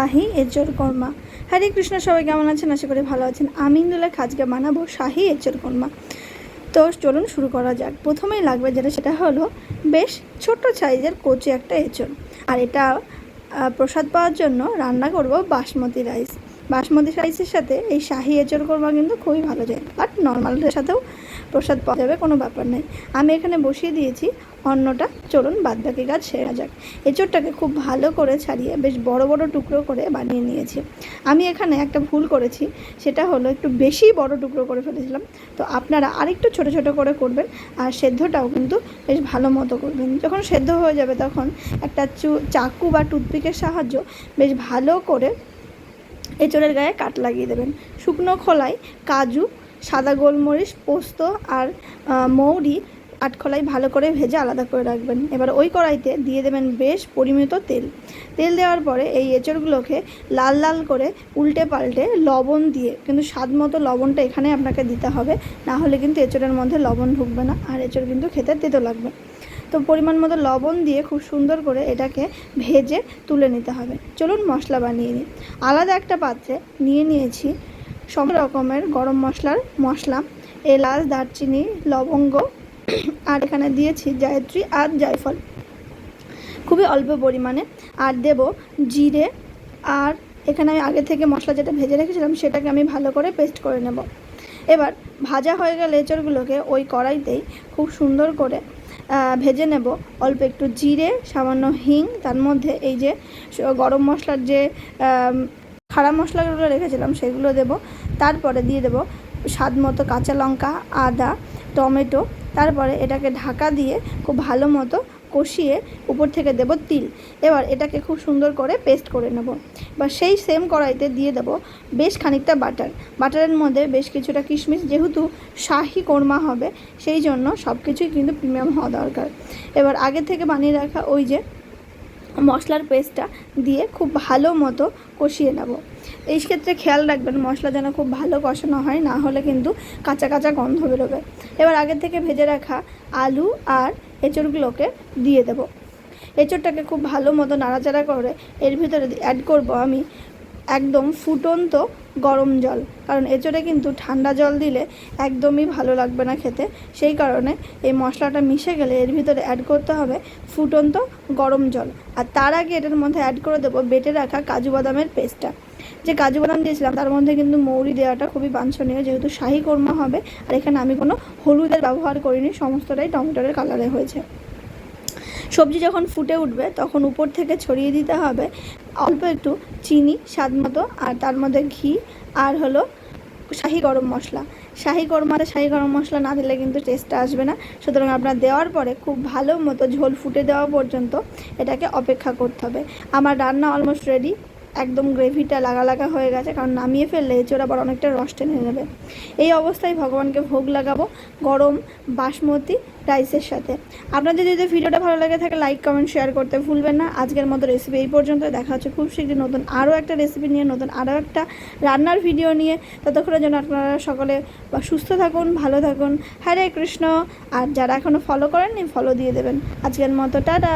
শাহি এঁচোর কর্মা। হরে কৃষ্ণ, সবাই কেমন আছেন? আশা করি ভালো আছেন। আমি ইন্দুলা আজকে বানাবো শাহি এঁচোর কর্মা। তো চলুন শুরু করা যাক। প্রথমেই লাগবে যেটা, সেটা হলো বেশ ছোট সাইজের কচি একটা এঁচোড় আর এটা প্রসাদ পাওয়ার জন্য রান্না করব বাসমতি রাইস। বাসমতি রাইসের সাথে এই শাহি এঁচোড় কর্মা কিন্তু খুবই ভালো যায়। বাট নর্মালের সাথেও প্রসাদ পাওয়া যাবে, কোনো ব্যাপার নেই। আমি এখানে বসিয়ে দিয়েছি অন্নটা, চলুন বাদ বাকি কাজ সেরা যাক। এঁচোড়টাকে খুব ভালো করে ছাড়িয়ে বেশ বড় বড় টুকরো করে বানিয়ে নিয়েছি। আমি এখানে একটা ভুল করেছি, সেটা হলো একটু বেশি বড় টুকরো করে ফেলেছিলাম। তো আপনারা আরেকটু ছোট ছোট করে করবেন আর সেদ্ধটাও কিন্তু বেশ ভালো মতো করবেন। যখন সেদ্ধ হয়ে যাবে তখন একটা চু, চাকু বা টুথপিকের সাহায্য বেশ ভালো করে এঁচড়ের গায়ে কাট লাগিয়ে দেবেন। শুকনো খোলায় কাজু, সাদা গোলমরিচ, পোস্ত আর মৌরি আটখোলাই ভালো করে ভেজে আলাদা করে রাখবেন। এবার ওই কড়াইতে দিয়ে দেবেন বেশ পরিমিত তেল। তেল দেওয়ার পরে এই এঁচড়গুলোকে লাল লাল করে উল্টে পাল্টে লবণ দিয়ে, কিন্তু স্বাদ মতো লবণটা এখানে আপনাকে দিতে হবে, না হলে কিন্তু এঁচড়ের মধ্যে লবণ ঢুকবে না, আর এঁচড় কিন্তু খেতে তেতো লাগবে। তো পরিমাণ মতো লবণ দিয়ে খুব সুন্দর করে এটাকে ভেজে তুলে নিতে হবে। চলুন মশলা বানিয়ে নিই। আলাদা একটা পাত্রে নিয়ে নিয়েছি সব রকমের গরম মশলার মশলা, এলাচ, দারচিনি, লবঙ্গ, আর এখানে দিয়েছি জায়ত্রী আর জায়ফল। খুবই অল্প পরিমাণে। আর দেব জিরে। আর এখানে আমি আগে থেকে মশলা যেটা ভেজে রেখেছিলাম সেটাকে আমি ভালো করে পেস্ট করে নেব। এবার ভাজা হয়ে গেলে এঁচড়গুলোকে ওই কড়াইতেই খুব সুন্দর করে ভেজে নেব। অল্প একটু জিরে, সামান্য হিং, তার মধ্যে এই যে গরম মশলার যে খাড়া মশলাগুলো রেখেছিলাম সেগুলো দেব। তারপরে দিয়ে দেব স্বাদ মতো কাঁচা লঙ্কা, আদা, টমেটো। তারপরে এটাকে ঢাকা দিয়ে খুব ভালো মতো কষিয়ে উপর থেকে দেব তিল। এবার এটাকে খুব সুন্দর করে পেস্ট করে নেব। বা সেই সেম কড়াইতে দিয়ে দেব বেশ খানিকটা বাটার বাটারের মধ্যে বেশ কিছুটা কিশমিশ, যেহেতু শাহি কোরমা হবে, সেই জন্য সব কিছুই কিন্তু প্রিমিয়াম হওয়া দরকার। এবার আগে থেকে বানিয়ে রাখা ওই যে মশলার পেস্টটা দিয়ে খুব ভালো মতো কষিয়ে নেব। এই ক্ষেত্রে খেয়াল রাখবেন, মশলা যেন খুব ভালো কষানো হয়, না হলে কিন্তু কাঁচা কাঁচা গন্ধ বেরোবে। এবার আগে থেকে ভেজে রাখা আলু আর এঁচড়গুলোকে দিয়ে দেব। এঁচড়টাকে খুব ভালো মতো নাড়াচাড়া করে এর ভিতরে অ্যাড করব আমি একদম ফুটন্ত গরম জল। কারণ এঁচড়ে কিন্তু ঠান্ডা জল দিলে একদমই ভালো লাগবে না খেতে। সেই কারণে এই মশলাটা মিশে গেলে এর ভিতরে অ্যাড করতে হবে ফুটন্ত গরম জল। আর তার আগে এটার মধ্যে অ্যাড করে দেবো বেটে রাখা কাজু বাদামের পেস্টটা যে কাজু বাদাম দিয়েছিলাম, তার মধ্যে কিন্তু মৌরি দেওয়াটা খুবই বাঞ্ছনীয়, যেহেতু শাহি কোরমা হবে। আর এখানে আমি কোনো হলুদের ব্যবহার করিনি, সমস্তটাই টমেটোর কালারে হয়েছে। সবজি যখন ফুটে উঠবে, তখন উপর থেকে ছড়িয়ে দিতে হবে অল্প একটু চিনি, স্বাদ মতো, আর তার মধ্যে ঘি, আর হলো শাহি গরম মশলা। শাহি গরম আর শাহি গরম মশলা না দিলে কিন্তু টেস্টটা আসবে না। সুতরাং আপনার দেওয়ার পরে খুব ভালো মতো ঝোল ফুটে দেওয়া পর্যন্ত এটাকে অপেক্ষা করতে হবে। আমার রান্না অলমোস্ট রেডি একদম গ্রেভিটা লাগা লাগা হয়ে গেছে, কারণ নামিয়ে ফেললে এঁচোড় আবার অনেকটা রস টেনে নেবে। এই অবস্থায় ভগবানকে ভোগ লাগাবো গরম বাসমতি রাইসের সাথে। আপনাদের যদি ভিডিওটা ভালো লাগে থাকে লাইক কমেন্ট শেয়ার করতে ভুলবেন না। আজকের মতো রেসিপি এই পর্যন্ত দেখা হচ্ছে খুব শীঘ্রই নতুন আরও একটা রেসিপি নিয়ে, নতুন আরও একটা রান্নার ভিডিও নিয়ে। ততক্ষণের জন্য আপনারা সকলে বা সুস্থ থাকুন, ভালো থাকুন। হরে কৃষ্ণ। আর যারা এখনও ফলো করেননি ফলো দিয়ে দেবেন। আজকের মতো, টাটা।